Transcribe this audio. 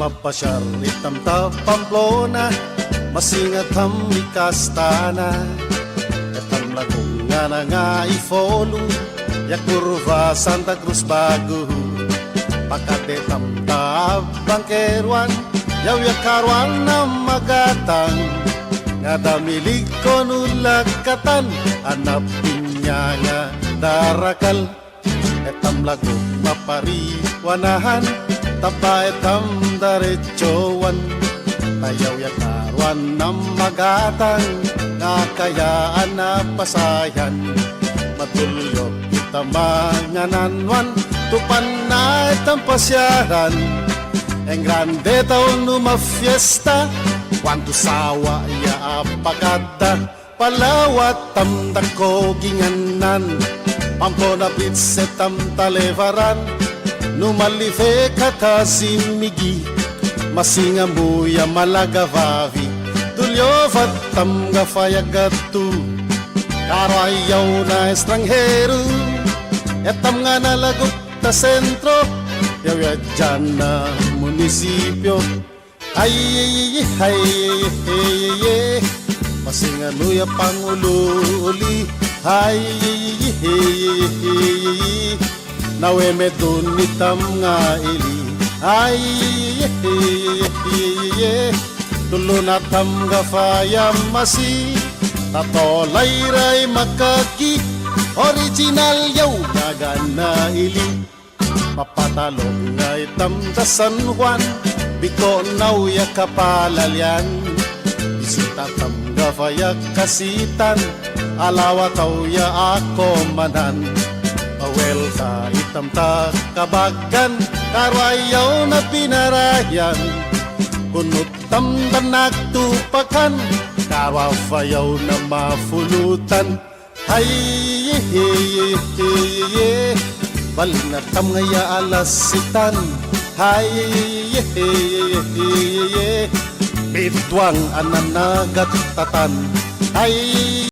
mapasyar itam ta Pamplona masingat ham ikastana. Etam lagong nga na nga ifolo ya kurva Santa Cruz Bago? Pakate tam ta bangkeruan yaw ya karwan na magatang. Nga damilig ko nulakatan anap niya nga darakal. Etam lago mapariwanahan taba etam daretsowan tayaw ya karwan na magatang nga kayaan na pasayan. Matulog kita mangananwan tupan na itang pasyaran. En grande taon numa fiesta Cuando sawa ya apagada Palawat tam dako ginganan Pampona bitse tam talevaran Numalife kata simigi Masinga muya malagavavi Tulyovat tam gafayagatu Karo ayaw na estranghero Etam nga nalagot ta sentro Yaw ya dyan na munisipyo ay, ay, ay, ay, ay, Masingano ya Pangulo uli Ay, ay, ay, ay, Nawe me dunitam nga ili. Ay, ay, ay, ay, Tulo na tam gafaya masi. Tatolay ray makaki Original yaw nagana ili. Papatalong nga itam da San Juan Biko naw ya kapalalyan Bisita tam gafaya kasitan Alawa taw ya ako manan Awel ka itam ta kabagan Karayaw na pinarayan. Kunot tam da nagtupakan Karafayaw na mafulutan. Ay, Balik na tam ngaya alasitan. Hay, Bidwang ananagat tatan Ay,